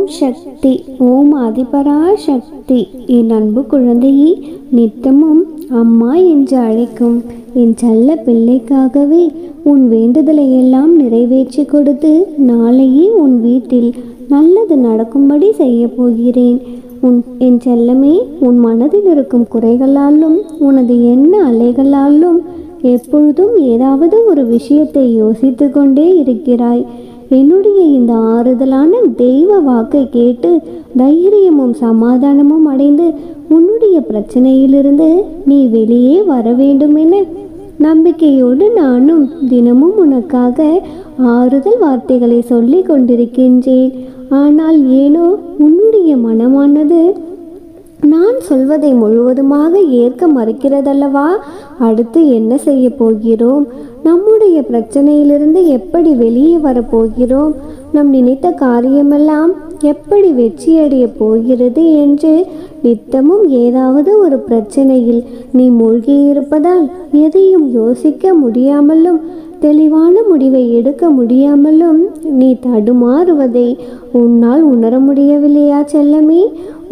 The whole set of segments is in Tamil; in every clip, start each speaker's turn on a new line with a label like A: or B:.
A: ஓம் சக்தி ஓம் அதிபரா சக்தி. என் அன்பு குழந்தையை நித்தமும் அம்மா என்று அழைக்கும் என் செல்ல பிள்ளைக்காகவே உன் வேண்டுதலை எல்லாம் நிறைவேற்றி கொடுத்து நாளையே உன் வீட்டில் நல்லது நடக்கும்படி செய்ய போகிறேன். உன் என் செல்லமே உன் மனதில் இருக்கும் குறைகளாலும் உனது எண்ண அலைகளாலும் எப்பொழுதும் ஏதாவது ஒரு விஷயத்தை யோசித்து கொண்டே இருக்கிறாய். என்னுடைய இந்த ஆறுதலான தெய்வ வாக்கை கேட்டு தைரியமும் சமாதானமும் அடைந்து உன்னுடைய பிரச்சனையிலிருந்து நீ வெளியே வர வேண்டும் என நம்பிக்கையோடு நானும் தினமும் உனக்காக ஆறுதல் வார்த்தைகளை சொல்லிக் கொண்டிருக்கின்றேன். ஆனால் ஏனோ உன்னுடைய மனமானது நான் சொல்வதை முழுவதுமாக ஏற்க மறுக்கிறதல்லவா? அடுத்து என்ன செய்ய போகிறோம்? நம்முடைய பிரச்சனையிலிருந்து எப்படி வெளியே வரப்போகிறோம் நம் நினைத்த காரியமெல்லாம் எப்படி வெற்றியடைய போகிறது என்று நித்தமும் ஏதாவது ஒரு பிரச்சனையில் நீ மூழ்கியிருப்பதால் எதையும் யோசிக்க முடியாமலும் தெளிவான முடிவை எடுக்க முடியாமலும் நீ தடுமாறுவதை உன்னால் உணர முடியவில்லையா செல்லமே?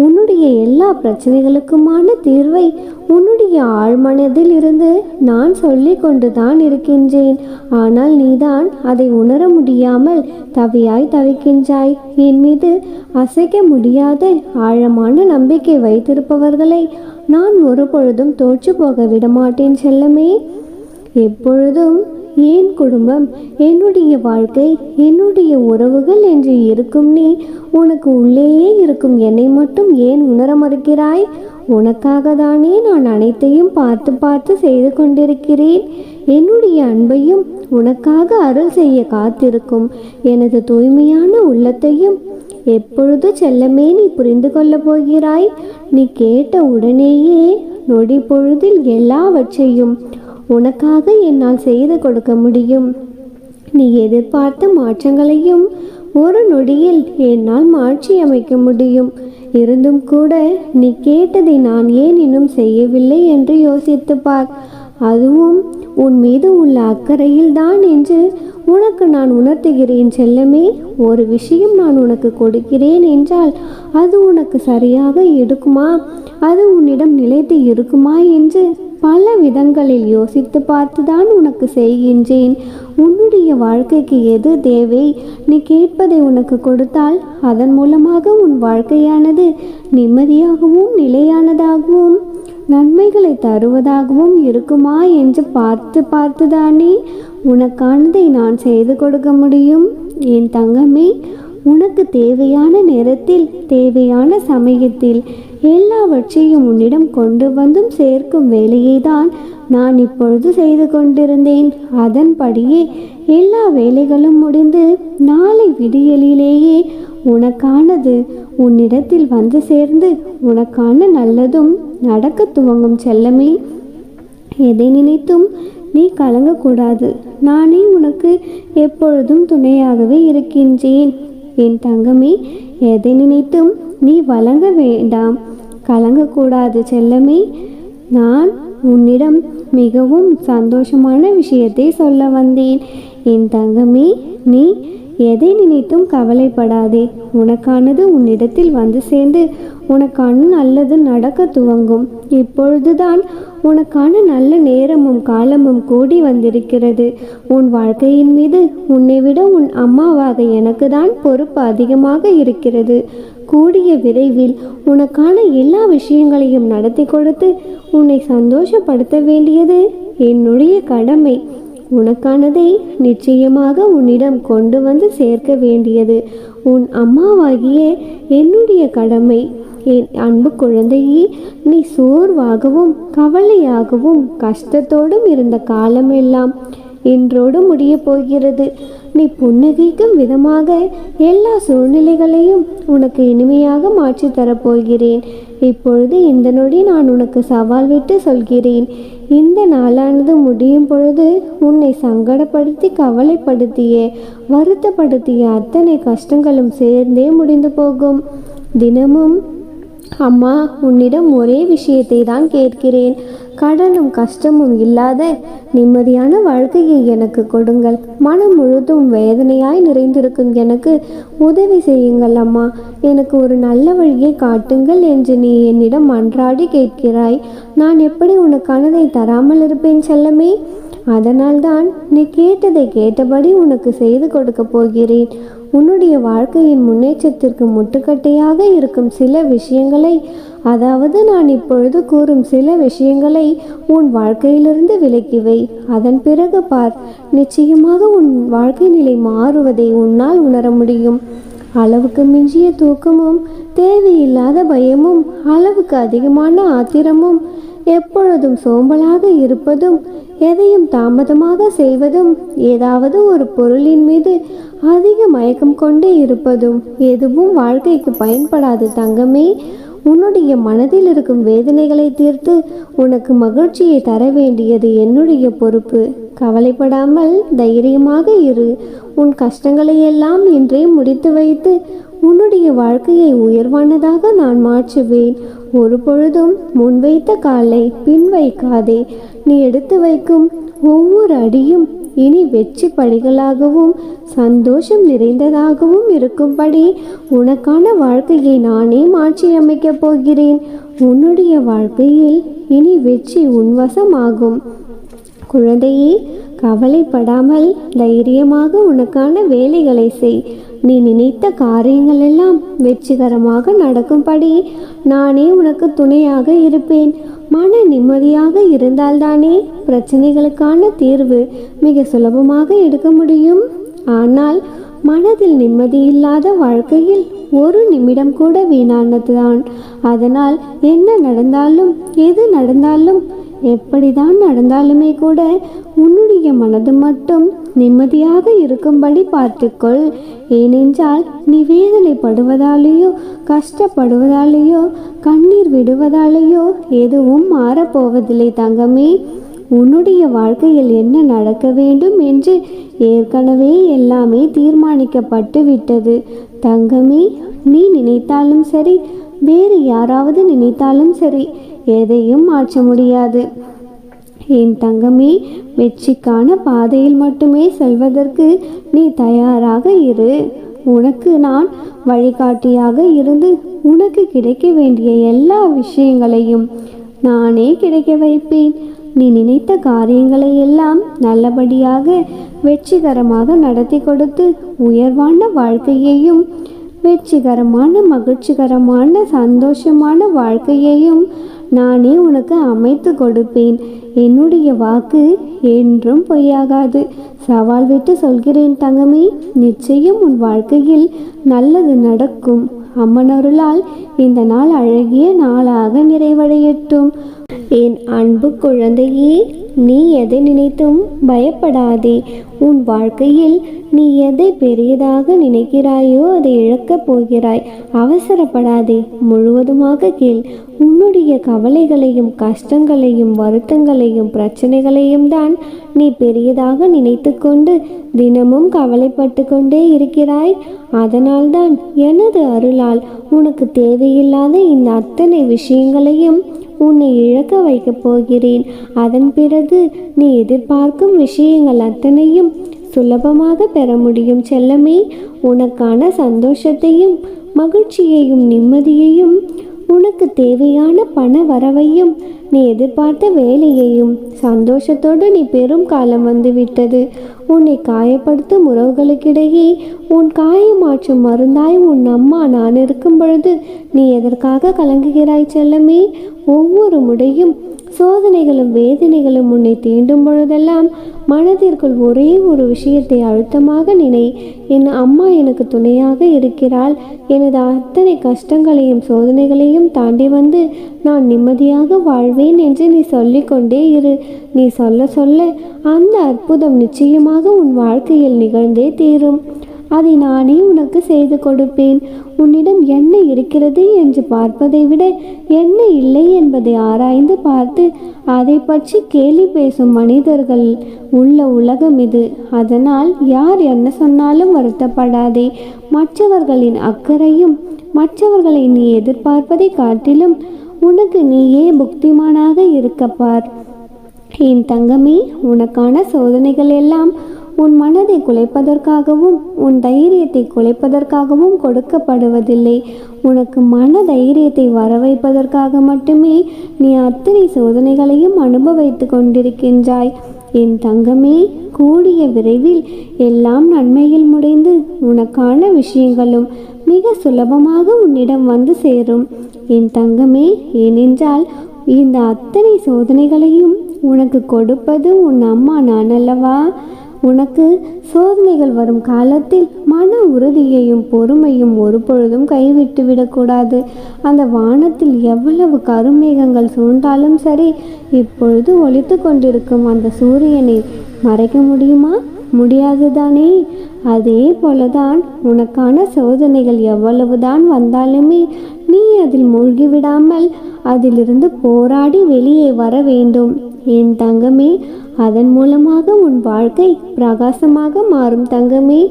A: உன்னுடைய எல்லா பிரச்சனைகளுக்குமான தீர்வை உன்னுடைய ஆழ்மனதில் இருந்து நான் சொல்லி கொண்டு தான் இருக்கின்றேன். ஆனால் நீதான் அதை உணர முடியாமல் தவியாய் தவிக்கின்றாய். என் மீது அசைக்க முடியாத ஆழமான நம்பிக்கை வைத்திருப்பவர்களை நான் ஒரு பொழுதும் தோற்று போக விடமாட்டேன் செல்லமே. எப்பொழுதும் என் குடும்பம்? என்னுடைய வாழ்க்கை என்னுடைய உறவுகள் என்று இருக்கும் நீ உனக்கு உள்ளேயே இருக்கும் என்னை மட்டும் ஏன் உணர மறுக்கிறாய்? உனக்காக தானே நான் அனைத்தையும் பார்த்து பார்த்து செய்து கொண்டிருக்கிறேன். என்னுடைய அன்பையும் உனக்காக அருள் செய்ய காத்திருக்கும். எனது தூய்மையான உள்ளத்தையும் எப்பொழுது செல்லமே நீ புரிந்து கொள்ளப் போகிறாய்? நீ கேட்ட உடனேயே நொடி பொழுதில் எல்லாவற்றையும் உனக்காக என்னால் செய்து கொடுக்க முடியும். நீ எதிர்பார்த்த மாற்றங்களையும் ஒரு நொடியில் என்னால் மாற்றி அமைக்க முடியும். இருந்தும் கூட நீ கேட்டதை நான் ஏன் இன்னும் செய்யவில்லை என்று யோசித்து பார் அதுவும் உன் மீது உள்ள அக்கறையில் தான் என்று உனக்கு நான் உணர்த்துகிறேன் செல்லமே. ஒரு விஷயம் நான் உனக்கு கொடுக்கிறேன் என்றால் அது உனக்கு சரியாக இருக்குமா அது உன்னிடம் நிலைத்து இருக்குமா என்று பல விதங்களில் யோசித்து பார்த்துதான் உனக்கு செய்கின்றேன். உன்னுடைய வாழ்க்கைக்கு எது தேவை? நீ கேட்பதை உனக்கு கொடுத்தால் அதன் மூலமாக உன் வாழ்க்கையானது நிம்மதியாகவும் நிலையானதாகவும் நன்மைகளை தருவதாகவும் இருக்குமா என்று பார்த்து பார்த்துதானே உனக்கானதை நான் செய்து கொடுக்க முடியும்? என் தங்கமே உனக்கு தேவையான நேரத்தில் தேவையான சமயத்தில் எல்லாவற்றையும் உன்னிடம் கொண்டு வந்தும் சேர்க்கும் வேலையை தான் நான் இப்பொழுது செய்து கொண்டிருந்தேன். அதன்படியே எல்லா வேலைகளும் முடிந்து நாளை விடியலிலேயே உனக்கானது உன்னிடத்தில் வந்து சேர்ந்து உனக்கான நல்லதும் நடக்க துவங்கும் செல்லமே. எதை நினைத்தும் நீ கலங்கக்கூடாது. நானே உனக்கு எப்பொழுதும் துணையாகவே இருக்கின்றேன். என் தங்கமே எதை நினைத்தும் நீ வழங்க வேண்டாம். கலங்கக்கூடாது செல்லமே. நான் உன்னிடம் மிகவும் சந்தோஷமான விஷயத்தை சொல்ல வந்தேன். என் தங்கமே நீ எதை நினைத்தும் கவலைப்படாதே. உனக்கானது உன்னிடத்தில் வந்து சேர்ந்து உனக்கான நல்லது நடக்க துவங்கும். இப்பொழுதுதான் உனக்கான நல்ல நேரமும் காலமும் கூடி வந்திருக்கிறது. உன் வாழ்க்கையின் மீது உன்னை விட உன் அம்மாவாக எனக்கு தான் பொறுப்பு அதிகமாக இருக்கிறது. கூடிய விரைவில் உனக்கான எல்லா விஷயங்களையும் நடத்தி கொடுத்து உன்னை சந்தோஷப்படுத்த வேண்டியது என்னுடைய கடமை. உனக்கானதை நிச்சயமாக உன்னிடம் கொண்டு வந்து சேர்க்க வேண்டியது உன் அம்மாவாகிய என்னுடைய கடமை. என் அன்பு குழந்தையே நீ சோர்வாகவும் கவலையாகவும் கஷ்டத்தோடும் இருந்த காலமெல்லாம் இன்றோடு முடிய போகிறது நீ புன்னகைக்கும் விதமாக எல்லா சூழ்நிலைகளையும் உனக்கு இனிமையாக மாற்றி தரப்போகிறேன். இப்பொழுது இந்த நொடி நான் உனக்கு சவால் விட்டு சொல்கிறேன். இந்த நாளானது முடியும் பொழுது உன்னை சங்கடப்படுத்தி கவலைப்படுத்திய வருத்தப்படுத்திய அத்தனை கஷ்டங்களும் சேர்ந்தே முடிந்து போகும். தினமும் அம்மா உன்னிடம் ஒரே விஷயத்தை தான் கேட்கிறேன். கடனும் கஷ்டமும் இல்லாத நிம்மதியான வாழ்க்கையை எனக்கு கொடுங்கள். மனம் முழுதும் வேதனையாய் நிறைந்திருக்கும் எனக்கு உதவி செய்யுங்கள் அம்மா. எனக்கு ஒரு நல்ல வழியை காட்டுங்கள் என்று நீ என்னிடம் அன்றாடி கேட்கிறாய். நான் எப்படி உனக்கானதை தராமல் இருப்பேன் செல்லமே? அதனால்தான் நீ கேட்டதை கேட்டபடி உனக்கு செய்து கொடுக்கப் போகிறேன். உன்னுடைய வாழ்க்கையின் முன்னேற்றத்திற்கு முட்டுக்கட்டையாக இருக்கும் சில விஷயங்களை அதாவது நான் இப்பொழுது கூறும் சில விஷயங்களை உன் வாழ்க்கையிலிருந்து விலக்கிவை அதன் பிறகு பார் நிச்சயமாக உன் வாழ்க்கை நிலை மாறுவதை உன்னால் உணர முடியும். அளவுக்கு மிஞ்சிய தூக்கமும் தேவையில்லாத பயமும் அளவுக்கு அதிகமான ஆத்திரமும் எப்பொழுதும் சோம்பலாக இருப்பதும் எதையும் தாமதமாக செய்வதும் ஏதாவது ஒரு பொருளின் மீது அதிக மயக்கம் கொண்டே இருப்பதும் எதுவும் வாழ்க்கைக்கு பயன்படாது தங்கமே. உன்னுடைய மனதில் இருக்கும் வேதனைகளை தீர்த்து உனக்கு மகிழ்ச்சியை தர வேண்டியது என்னுடைய பொறுப்பு. கவலைப்படாமல் தைரியமாக இரு. உன் கஷ்டங்களை எல்லாம் இன்றே முடித்து வைத்து உன்னுடைய வாழ்க்கையை உயர்வானதாக நான் மாற்றுவேன். ஒரு பொழுதும் முன்வைத்த காலை பின் வைக்காதே நீ எடுத்து வைக்கும் ஒவ்வொரு அடியும் இனி வெற்றி படிகளாகவும் சந்தோஷம் நிறைந்ததாகவும் இருக்கும்படி உனக்கான வாழ்க்கையை நானே மாற்றியமைக்கப் போகிறேன். உன்னுடைய வாழ்க்கையில் இனி வெற்றி உன்வசமாகும். குழந்தையே கவலைப்படாமல் தைரியமாக உனக்கான வேலைகளை செய். நீ நினைத்த காரியங்கள் எல்லாம் வெற்றிகரமாக நடக்கும்படி நானே உனக்கு துணையாக இருப்பேன். மன நிம்மதியாக இருந்தால்தானே பிரச்சனைகளுக்கான தீர்வு மிக சுலபமாக எடுக்க முடியும். ஆனால் மனதில் நிம்மதியில்லாத வாழ்க்கையில் ஒரு நிமிடம் கூட வீணானதுதான். அதனால் என்ன நடந்தாலும் எது நடந்தாலும் எப்படிதான் நடந்தாலுமே கூட உன்னுடைய மனது மட்டும் நிம்மதியாக இருக்கும்படி பார்த்துக்கொள். ஏனென்றால் நீ வேதனைப்படுவதாலேயோ கஷ்டப்படுவதாலேயோ கண்ணீர் விடுவதாலேயோ எதுவும் மாறப்போவதில்லை தங்கமே. உன்னுடைய வாழ்க்கையில் என்ன நடக்க வேண்டும் என்று ஏற்கனவே எல்லாமே தீர்மானிக்கப்பட்டு விட்டது. தங்கமே நீ நினைத்தாலும் சரி வேறு யாராவது நினைத்தாலும் சரி எதையும் மாற்ற முடியாது. என் தங்கமே வெற்றிக்கான பாதையில் மட்டுமே செல்வதற்கு நீ தயாராக இரு. உனக்கு நான் வழிகாட்டியாக இருந்து உனக்கு கிடைக்க வேண்டிய எல்லா விஷயங்களையும் நானே கிடைக்க வைப்பேன். நீ நினைத்த காரியங்களை எல்லாம் நல்லபடியாக வெற்றிகரமாக நடத்தி கொடுத்து உயர்வான வாழ்க்கையையும் வெற்றிகரமான மகிழ்ச்சிகரமான சந்தோஷமான வாழ்க்கையையும் நானே உனக்கு அமைத்து கொடுப்பேன். என்னுடைய வாக்கு என்றும் பொய்யாகாது. சவால் விட்டு சொல்கிறேன் தங்கமே நிச்சயம் உன் வாழ்க்கையில் நல்லது நடக்கும். அம்மனருளால் இந்த நாள் அழகிய நாளாக நிறைவடையட்டும். என் அன்பு குழந்தையே நீ எதை நினைத்தும் பயப்படாதே. உன் வாழ்க்கையில் நீ எதை பெரியதாக நினைக்கிறாயோ அதை இழக்கப் போகிறாய். அவசரப்படாதே முழுவதுமாக கேள். உன்னுடைய கவலைகளையும் கஷ்டங்களையும் வருத்தங்களையும் பிரச்சனைகளையும் தான் நீ பெரியதாக நினைத்து கொண்டு தினமும் கவலைப்பட்டு கொண்டே இருக்கிறாய். அதனால்தான் எனது அருளால் உனக்கு தேவையில்லாத இந்த அத்தனை விஷயங்களையும் உன்னை இழக்க வைக்கப் போகிறேன். அதன் பிறகு நீ எதிர்பார்க்கும் விஷயங்கள் அத்தனையும் சுலபமாக பெற முடியும் செல்லமே. உனக்கான சந்தோஷத்தையும் மகிழ்ச்சியையும் நிம்மதியையும் உனக்கு தேவையான பண வரவையும் நீ எதிர்பார்த்த வேலையையும் சந்தோஷத்தோடு நீ பெரும் காலம் வந்துவிட்டது. உன்னை காயப்படுத்தும் உறவுகளுக்கிடையே உன் காயமாற்றும் மருந்தாய் உன் அம்மா நான் இருக்கும் பொழுது நீ எதற்காக கலங்குகிறாய் செல்லமே? ஒவ்வொரு முறையும் சோதனைகளும் வேதனைகளும் உன்னை தீண்டும் பொழுதெல்லாம் மனதிற்குள் ஒரே ஒரு விஷயத்தை அழுத்தமாக நினை என் அம்மா எனக்கு துணையாக இருக்கிறாள். எனது அத்தனை கஷ்டங்களையும் சோதனைகளையும் தாண்டி வந்து நான் நிம்மதியாக வாழ்வேன். என்று நீ சொல்லிக்கொண்டே இரு. நீ சொல்ல சொல்ல அந்த அற்புதம் நிச்சயமாக உன் வாழ்க்கையில் நிகழ்ந்தே தீரும். அதை நானே உனக்கு செய்து கொடுப்பேன். உன்னிடம் என்ன இருக்கிறது என்று பார்ப்பதை விட என்ன இல்லை என்பதை ஆராய்ந்து பார்த்து அதை பற்றி கேலி பேசும் மனிதர்கள் உள்ள உலகம் இது. அதனால் யார் என்ன சொன்னாலும் வருத்தப்படாதே. மற்றவர்களின் அக்கறையும் மற்றவர்களை நீ எதிர்பார்ப்பதை காட்டிலும் உனக்கு நீயே புக்திமானாக இருக்கப்பார் என் தங்கமே உனக்கான சோதனைகள் எல்லாம் உன் மனதை குலைப்பதற்காகவும் உன் தைரியத்தை குலைப்பதற்காகவும் கொடுக்கப்படுவதில்லை. உனக்கு மன தைரியத்தை வர வைப்பதற்காக மட்டுமே நீ அத்தனை சோதனைகளையும் அனுபவித்து கொண்டிருக்கின்றாய். என் தங்கமே கூடிய விரைவில் எல்லாம் நன்மையில் முடிந்து உனக்கான விஷயங்களும் மிக சுலபமாக உன்னிடம் வந்து சேரும். என் தங்கமே ஏனென்றால் இந்த அத்தனை சோதனைகளையும் உனக்கு கொடுப்பது உன் அம்மா நான் அல்லவா உனக்கு சோதனைகள் வரும் காலத்தில் மன உறுதியையும் பொறுமையும் ஒரு பொழுதும் கைவிட்டு விடக்கூடாது. அந்த வானத்தில் எவ்வளவு கருமேகங்கள் சூழ்ந்தாலும் சரி இப்பொழுது ஒழித்து கொண்டிருக்கும் அந்த சூரியனை மறைக்க முடியுமா? முடியாதுதானே? அதே போலதான் உனக்கான சோதனைகள் எவ்வளவுதான் வந்தாலுமே நீ அதில் மூழ்கிவிடாமல் அதிலிருந்து போராடி வெளியே வர வேண்டும். என் தங்கமே அதன் மூலமாக உன் வாழ்க்கை பிரகாசமாக மாறும் தங்கமே.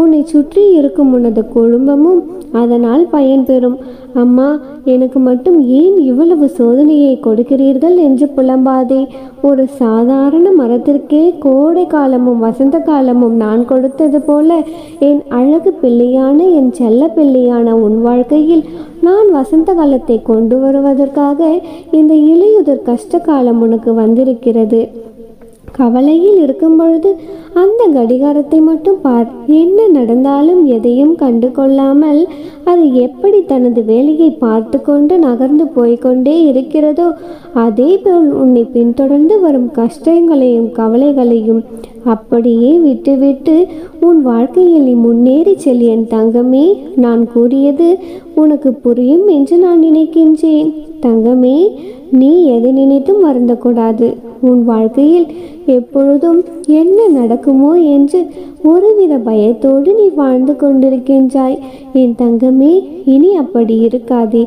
A: உன்னை சுற்றி இருக்கும் உனது குடும்பமும் அதனால் பயன்பெறும். அம்மா எனக்கு மட்டும் ஏன் இவ்வளவு சோதனையை கொடுக்கிறீர்கள் என்று புலம்பாதே. ஒரு சாதாரண மரத்திற்கே கோடை காலமும் வசந்த காலமும் நான் கொடுத்தது போல என் அழகு பிள்ளையான என் செல்ல பிள்ளையான உன் வாழ்க்கையில் நான் வசந்த காலத்தை கொண்டு வருவதற்காக இந்த இலையுதிர் கஷ்ட காலம் உனக்கு வந்திருக்கிறது. கவலையில் இருக்கும் பொழுது அந்த கடிகாரத்தை மட்டும் பார். என்ன நடந்தாலும் எதையும் கண்டு கொள்ளாமல் அது எப்படி தனது வேலையை பார்த்து கொண்டு நகர்ந்து போய்க்கொண்டே இருக்கிறதோ அதே போல் உன்னை பின்தொடர்ந்து வரும் கஷ்டங்களையும் கவலைகளையும் அப்படியே விட்டுவிட்டு உன் வாழ்க்கையில் நீ முன்னேறி செல் என் தங்கமே. நான் கூறியது உனக்கு புரியும் என்று நான் நினைக்கின்றேன். தங்கமே நீ எதை நினைத்தும் வருந்தக்கூடாது. உன் வாழ்க்கையில் எப்பொழுதும் என்ன நடக்குமோ என்று ஒருவித பயத்தோடு நீ வாழ்ந்து கொண்டிருக்கின்றாய். என் தங்கமே இனி அப்படி இருக்காதே.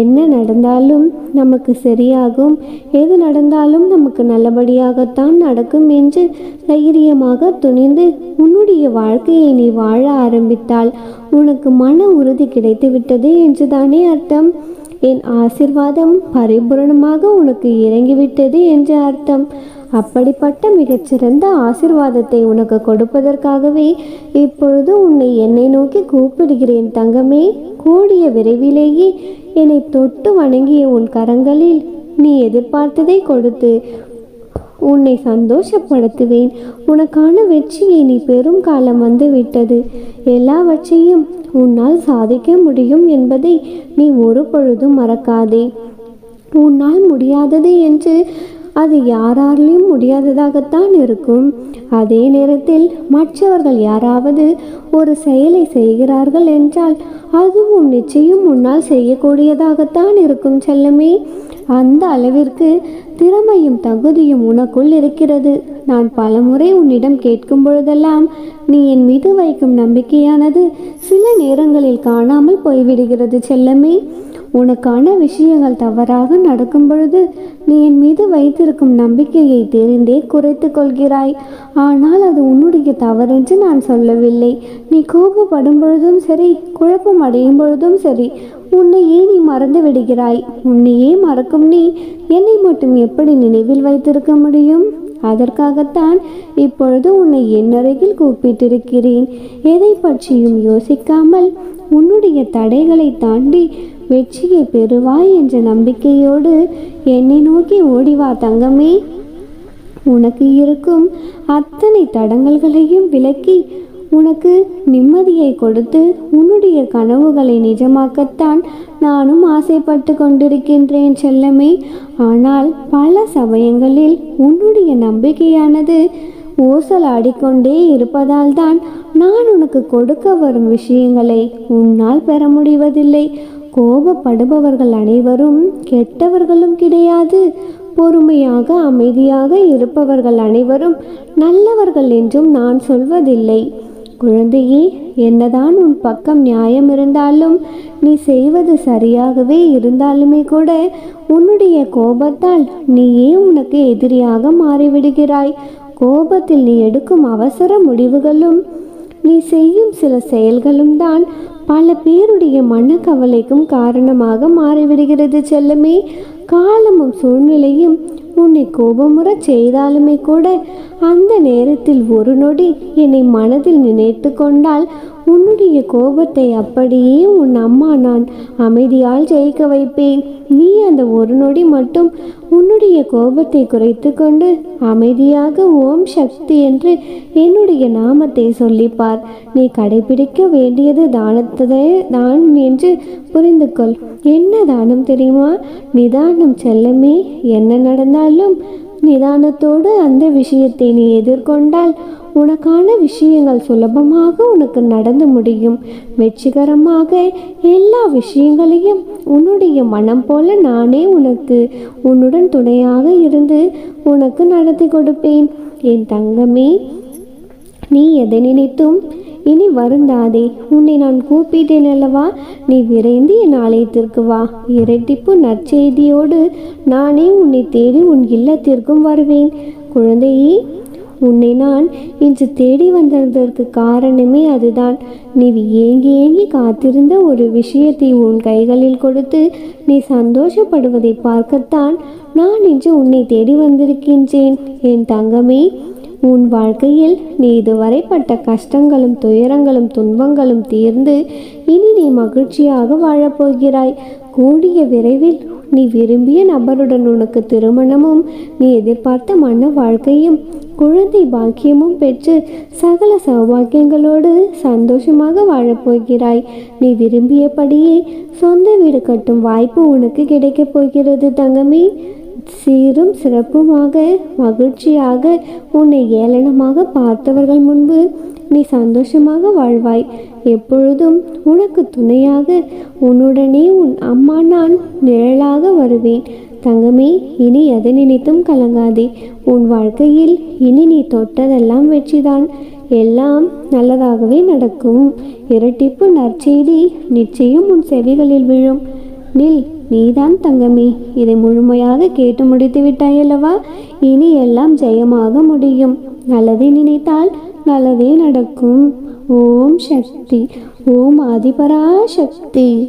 A: என்ன நடந்தாலும் நமக்கு சரியாகும். எது நடந்தாலும் நமக்கு நல்லபடியாகத்தான் நடக்கும் என்று தைரியமாக துணிந்து உன்னுடைய வாழ்க்கையை நீ வாழ ஆரம்பித்தால் உனக்கு மன உறுதி கிடைத்துவிட்டது என்றுதானே அர்த்தம். என் ஆசிர்வாதம் பரிபூரணமாக உனக்கு இறங்கிவிட்டது என்று அர்த்தம். அப்படிப்பட்ட மிகச்சிறந்த ஆசிர்வாதத்தை உனக்கு கொடுப்பதற்காகவே இப்பொழுது உன்னை என்னை நோக்கி கூப்பிடுகிறேன் தங்கமே. கூடிய விரைவிலேயே என்னை தொட்டு வணங்கிய உன் கரங்களில் நீ எதிர்பார்த்ததை கொடுத்து உன்னை சந்தோஷப்படுத்துவேன். உனக்கான வெற்றியை நீ பெரும் காலம் வந்து விட்டது எல்லாவற்றையும் உன்னால் சாதிக்க முடியும் என்பதை நீ ஒரு பொழுதும் மறக்காதே. உன்னால் முடியாதது என்று அது யாராலையும் முடியாததாகத்தான் இருக்கும். அதே நேரத்தில் மற்றவர்கள் யாராவது ஒரு செயலை செய்கிறார்கள் என்றால் அதுவும் நிச்சயம் உன்னால் செய்யக்கூடியதாகத்தான் இருக்கும் செல்லமே. அந்த அளவிற்கு திறமையும் தகுதியும் உனக்குள் இருக்கிறது. நான் பலமுறை உன்னிடம் கேட்கும் பொழுதெல்லாம் நீ என் மீது வைக்கும் நம்பிக்கையானது சில நேரங்களில் காணாமல் போய்விடுகிறது செல்லமே. உனக்கான விஷயங்கள் தவறாக நடக்கும் பொழுது நீ என் மீது வைத்திருக்கும் நம்பிக்கையை தெரிந்தே குறைத்து கொள்கிறாய். ஆனால் அது உன்னுடைய தவறென்று நான் சொல்லவில்லை. நீ கோபப்படும் பொழுதும் சரி குழப்பம் அடையும் பொழுதும் சரி உன்னையே நீ மறந்து விடுகிறாய்? உன்னையே மறக்கும் நீ என்னை மட்டும் எப்படி நினைவில் வைத்திருக்க முடியும்? அதற்காகத்தான் இப்பொழுது உன்னை என்னருகில் கூப்பிட்டிருக்கிறேன். எதை பற்றியும் யோசிக்காமல் உன்னுடைய தடைகளை தாண்டி வெற்றியை பெறுவாய் என்ற நம்பிக்கையோடு என்னை நோக்கி ஓடிவா தங்கமே. உனக்கு இருக்கும் அத்தனை தடங்கல்களையும் விலக்கி உனக்கு நிம்மதியை கொடுத்து உன்னுடைய கனவுகளை நிஜமாக்கத்தான் நானும் ஆசைப்பட்டு கொண்டிருக்கின்றேன் செல்லமே. ஆனால் பல சமயங்களில் உன்னுடைய நம்பிக்கையானது ஓசலாடிக்கொண்டே இருப்பதால் தான் நான் உனக்கு கொடுக்க வரும் விஷயங்களை உன்னால் பெற முடிவதில்லை. கோபப்படுபவர்கள் அனைவரும் கெட்டவர்களும் கிடையாது. பொறுமையாக அமைதியாக இருப்பவர்கள் அனைவரும் நல்லவர்கள் என்றும் நான் சொல்வதில்லை. குழந்தையே என்னதான் உன் பக்கம் நியாயம் இருந்தாலும் நீ செய்வது சரியாகவே இருந்தாலுமே கூட உன்னுடைய கோபத்தால் நீயே உனக்கு எதிரியாக மாறிவிடுகிறாய். கோபத்தில் நீ எடுக்கும் அவசர முடிவுகளும் நீ செய்யும் சில செயல்களும் தான் பல பேருடைய மனக்கவலைக்கும் காரணமாக மாறிவிடுகிறது செல்லமே. காலமும் சூழ்நிலையும் உன்னை கோபமுறச் செய்தாலுமே கூட அந்த நேரத்தில் ஒரு நொடி என்னை மனதில் நினைத்து கொண்டால் உன்னுடைய கோபத்தை அப்படியே உன் அம்மா நான் அமைதியால் ஜெயிக்க வைப்பேன். நீ அந்த ஒரு நொடி மட்டும் உன்னுடைய கோபத்தை குறைத்து கொண்டு அமைதியாக ஓம் சக்தி என்று என்னுடைய நாமத்தை சொல்லிப்பார். நீ கடைபிடிக்க வேண்டியது தானத்ததே தான் என்று புரிந்து கொள் என்ன தானம் தெரியுமா? நிதானம் செல்லமே. என்ன நடந்தால் நடந்தாலும் நிதானத்தோடு அந்த விஷயத்தை நீ எதிர்கொண்டால் உனக்கான விஷயங்கள் சுலபமாக உனக்கு நடந்து முடியும். வெற்றிகரமாக எல்லா விஷயங்களையும் உன்னுடைய மனம் போல நானே உனக்கு உன்னுடன் துணையாக இருந்து உனக்கு நடத்தி கொடுப்பேன். என் தங்கமே நீ எதை நினைத்தும் இனி வருந்தாதே. உன்னை நான் கூப்பிட்டேன் அல்லவா? நீ விரைந்து என் ஆலயத்திற்கு வா. இரட்டிப்பு நற்செய்தியோடு நானே உன்னை தேடி உன் இல்லத்திற்கும் வருவேன். குழந்தையே உன்னை நான் இன்று தேடி வந்ததற்கு காரணமே அதுதான். நீ ஏங்கி ஏங்கி காத்திருந்த ஒரு விஷயத்தை உன் கைகளில் கொடுத்து நீ சந்தோஷப்படுவதை பார்க்கத்தான் நான் இன்று உன்னை தேடி வந்திருக்கின்றேன். என் தங்கமே உன் வாழ்க்கையில் நீ இதுவரை பட்ட கஷ்டங்களும் துயரங்களும் துன்பங்களும் தீர்ந்து இனி நீ மகிழ்ச்சியாக வாழப்போகிறாய். கூடிய விரைவில் நீ விரும்பிய நபருடன் உனக்கு திருமணமும் நீ எதிர்பார்த்த மன வாழ்க்கையும் குழந்தை பாக்கியமும் பெற்று சகல சௌபாக்கியங்களோடு சந்தோஷமாக வாழப்போகிறாய். நீ விரும்பியபடியே சொந்த வீடு கட்டும் வாய்ப்பு உனக்கு கிடைக்கப் போகிறது தங்கமே. சீரும் சிறப்புமாக மகிழ்ச்சியாக உன்னை ஏளனமாக பார்த்தவர்கள் முன்பு நீ சந்தோஷமாக வாழ்வாய். எப்பொழுதும் உனக்கு துணையாக உன்னுடனே உன் அம்மா நான் நிழலாக வருவேன். தங்கமே இனி எதை நினைத்தும் கலங்காதே. உன் வாழ்க்கையில் இனி நீ தொட்டதெல்லாம் வெற்றிதான். எல்லாம் நல்லதாகவே நடக்கும். இரட்டிப்பு நற்செய்தி நிச்சயம் உன் செவிகளில் விழும். நில். நீதான் தங்கமே இதை முழுமையாக கேட்டு முடித்து விட்டாயல்லவா இனி எல்லாம் ஜெயமாக முடியும். நல்லதை நினைத்தால் நல்லதே நடக்கும். ஓம் சக்தி. ஓம் ஆதிபரா சக்தி